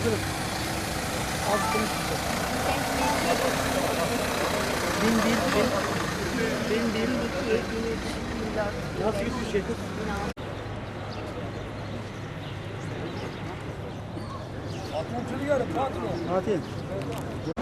hazırız. Az konuştuk. Bin bir, bin, bin bir. Nasıl gidiyor şey? Tatil. yakınlaştırıyorlar.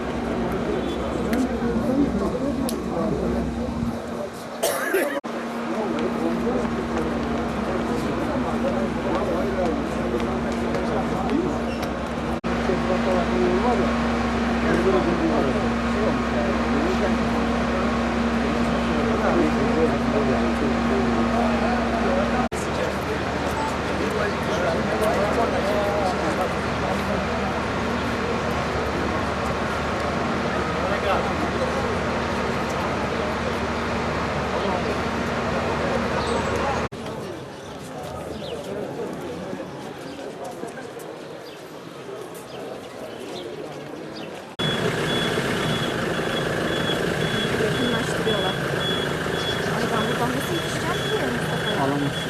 Buradan nasıl yetişeceğim ki Mustafa'ya? Alamazsın.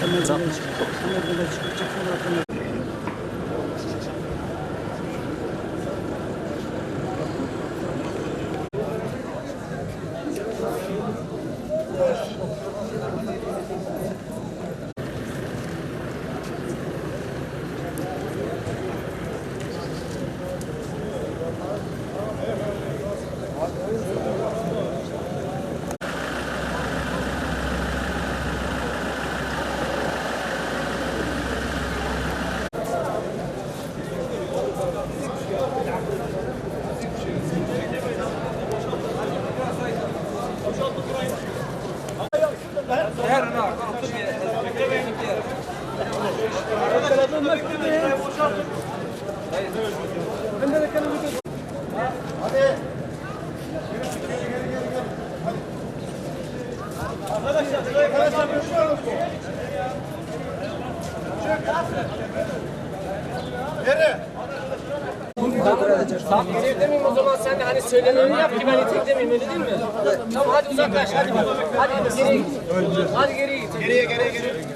Kamerada çık. Kamerada çıkacak. Kamerada Tamam geri demeyeyim o zaman sen de hani söylemeni yap ki ben iteklemeyeyim öyle değil mi? Tamam hadi uzaklaş hadi. Hadi geriye git. Hadi geriye git. Geriye geriye geriye.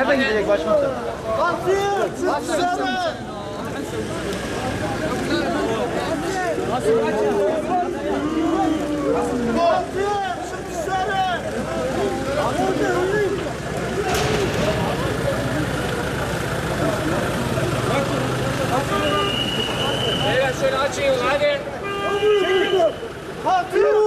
Nereden gidecek başkomiser? Beyler şöyle açın yolu hadi. Katil!